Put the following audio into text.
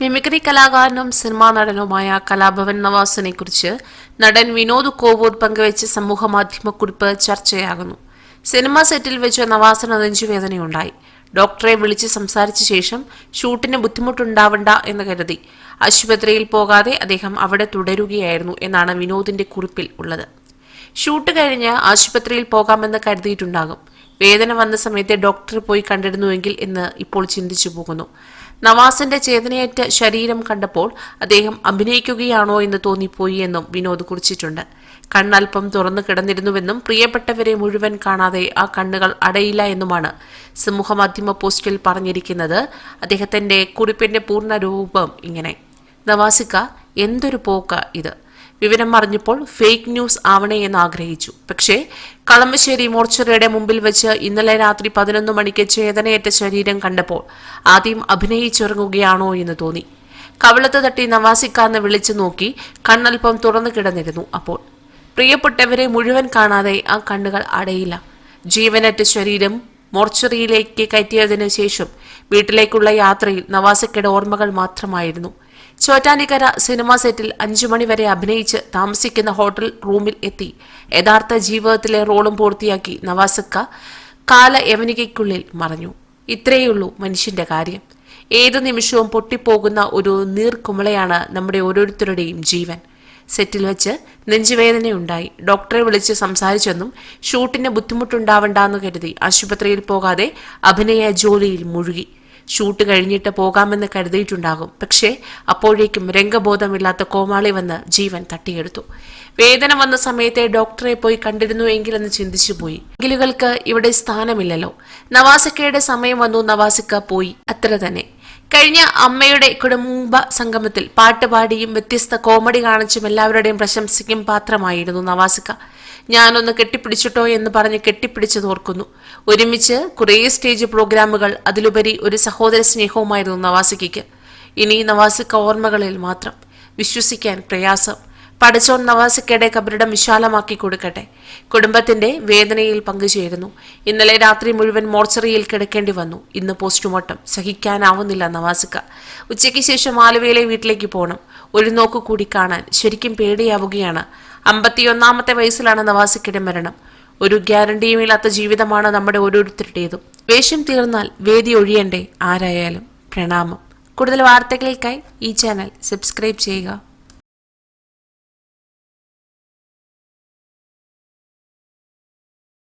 Mimicry കലാകാരനും cinema നടനുമായ കലാഭവൻ നവാസിനെ കുറിച്ച് നടൻ വിനോദ് കോവൂർ പങ്കുവച്ച സമൂഹ മാധ്യമ കുറിപ്പ് ചർച്ചയാകുന്നു. സിനിമാ സെറ്റിൽ വെച്ച് നവാസിന് നെഞ്ചുവേദനയുണ്ടായി. ഡോക്ടറെ വിളിച്ച് സംസാരിച്ച ശേഷം ഷൂട്ടിന് ബുദ്ധിമുട്ടുണ്ടാവണ്ട എന്ന് കരുതി. ആശുപത്രിയിൽ പോകാതെ അദ്ദേഹം അവിടെ തുടരുകയായിരുന്നു എന്നാണ് വിനോദിന്റെ കുറിപ്പിൽ ഉള്ളത്. ഷൂട്ട് കഴിഞ്ഞ് ആശുപത്രിയിൽ പോകാമെന്ന് കരുതിയിട്ടുണ്ടാകും. വേദന വന്ന സമയത്ത് ഡോക്ടറെ പോയി കണ്ടിരുന്നുവെങ്കിൽ എന്ന് ഇപ്പോൾ ചിന്തിച്ചു പോകുന്നു. നവാസിന്റെ ചേതനയേറ്റ ശരീരം കണ്ടപ്പോൾ അദ്ദേഹം അഭിനയിക്കുകയാണോ എന്ന് തോന്നിപ്പോയി എന്നും വിനോദ് കുറിച്ചിട്ടുണ്ട്. കണ്ണൽപ്പം തുറന്നു കിടന്നിരുന്നുവെന്നും പ്രിയപ്പെട്ടവരെ മുഴുവൻ കാണാതെ ആ കണ്ണുകൾ അടയില്ല എന്നുമാണ് സമൂഹമാധ്യമ പോസ്റ്റിൽ പറഞ്ഞിരിക്കുന്നത്. അദ്ദേഹത്തിന്റെ കുറിപ്പിന്റെ പൂർണ രൂപം ഇങ്ങനെ. നവാസിക്ക എന്തൊരു പോക്ക ഇത്. വിവരം അറിഞ്ഞപ്പോൾ ഫേക്ക് ന്യൂസ് ആവണേ എന്ന് ആഗ്രഹിച്ചു. പക്ഷേ കളമശ്ശേരി മോർച്ചറിയുടെ മുമ്പിൽ വെച്ച് ഇന്നലെ രാത്രി പതിനൊന്ന് മണിക്ക് ചേതനയേറ്റ ശരീരം കണ്ടപ്പോൾ ആദ്യം അഭിനയിച്ചിറങ്ങുകയാണോ എന്ന് തോന്നി. കവിളത്ത് തട്ടി നവാസിക്കാന്ന് വിളിച്ചു നോക്കി കണ്ണൽപ്പം തുറന്നു കിടന്നിരുന്നു അപ്പോൾ. പ്രിയപ്പെട്ടവരെ മുഴുവൻ കാണാതെ ആ കണ്ണുകൾ അടയില്ല. ജീവനറ്റ ശരീരം മോർച്ചറിയിലേക്ക് കയറ്റിയതിനു ശേഷം വീട്ടിലേക്കുള്ള യാത്രയിൽ നവാസിക്കയുടെ ഓർമ്മകൾ മാത്രമായിരുന്നു. ചോറ്റാനിക്കര സിനിമാ സെറ്റിൽ അഞ്ചു മണിവരെ അഭിനയിച്ച് താമസിക്കുന്ന ഹോട്ടൽ റൂമിൽ എത്തി. യഥാർത്ഥ ജീവിതത്തിലെ റോളും പൂർത്തിയാക്കി നവാസക്ക കാല യവനികയ്ക്കുള്ളിൽ മറഞ്ഞു. ഇത്രയുള്ളൂ മനുഷ്യന്റെ കാര്യം. ഏതു നിമിഷവും പൊട്ടിപ്പോകുന്ന ഒരു നീർക്കുമളയാണ് നമ്മുടെ ഓരോരുത്തരുടെയും ജീവൻ. സെറ്റിൽ വെച്ച് നെഞ്ചുവേദനയുണ്ടായി ഡോക്ടറെ വിളിച്ച് സംസാരിച്ചെന്നും ഷൂട്ടിന് ബുദ്ധിമുട്ടുണ്ടാവണ്ടെന്ന് കരുതി ആശുപത്രിയിൽ പോകാതെ അഭിനയ ജോലിയിൽ മുഴുകി. ഷൂട്ട് കഴിഞ്ഞിട്ട് പോകാമെന്ന് കരുതിയിട്ടുണ്ടാകും. പക്ഷേ അപ്പോഴേക്കും രംഗബോധമില്ലാത്ത കോമാളി വന്ന് ജീവൻ തട്ടിയെടുത്തു. വേദന വന്ന സമയത്തെ ഡോക്ടറെ പോയി കണ്ടിരുന്നു എങ്കിലെന്ന് ചിന്തിച്ചു പോയി. എങ്കിലുകൾക്ക് ഇവിടെ സ്ഥാനമില്ലല്ലോ. നവാസിക്കയുടെ സമയം വന്നു നവാസിക്ക പോയി. അത്ര തന്നെ. കഴിഞ്ഞ അമ്മയുടെ കുടുംബ സംഗമത്തിൽ പാട്ടുപാടിയും വ്യത്യസ്ത കോമഡി കാണിച്ചും എല്ലാവരുടെയും പ്രശംസയ്ക്കും പാത്രമായിരുന്നു നവാസിക്ക. ഞാനൊന്ന് കെട്ടിപ്പിടിച്ചിട്ടോ എന്ന് പറഞ്ഞ് കെട്ടിപ്പിടിച്ച് തോർക്കുന്നു ഒരുമിച്ച് കുറേ സ്റ്റേജ് പ്രോഗ്രാമുകൾ അതിലുപരി ഒരു സഹോദര സ്നേഹവുമായിരുന്നു നവാസിക്കയ്ക്ക് ഇനി നവാസിക്ക ഓർമ്മകളിൽ മാത്രം വിശ്വസിക്കാൻ പ്രയാസം. പടച്ചോൻ നവാസിക്കയുടെ കബറിടം വിശാലമാക്കി കൊടുക്കട്ടെ. കുടുംബത്തിന്റെ വേദനയിൽ പങ്കുചേരുന്നു ഇന്നലെ രാത്രി മുഴുവൻ മോർച്ചറിയിൽ കിടക്കേണ്ടി വന്നു. ഇന്ന് പോസ്റ്റ്മോർട്ടം. സഹിക്കാനാവുന്നില്ല നവാസിക്ക. ഉച്ചയ്ക്ക് ശേഷം ആലുവയിലെ വീട്ടിലേക്ക് പോകണം ഒരു നോക്ക് കൂടി കാണാൻ ശരിക്കും പേടിയാവുകയാണ്. അമ്പത്തിയൊന്നാമത്തെ വയസ്സിലാണ് നവാസിക്കയുടെ മരണം. ഒരു ഗ്യാരണ്ടിയുമില്ലാത്ത ജീവിതമാണ് നമ്മുടെ ഓരോരുത്തരുടേതും. വേഷം തീർന്നാൽ വേദി ഒഴിയണ്ടേ? ആരായാലും പ്രണാമം. കൂടുതൽ വാർത്തകൾക്കായി ഈ ചാനൽ സബ്സ്ക്രൈബ് ചെയ്യുക.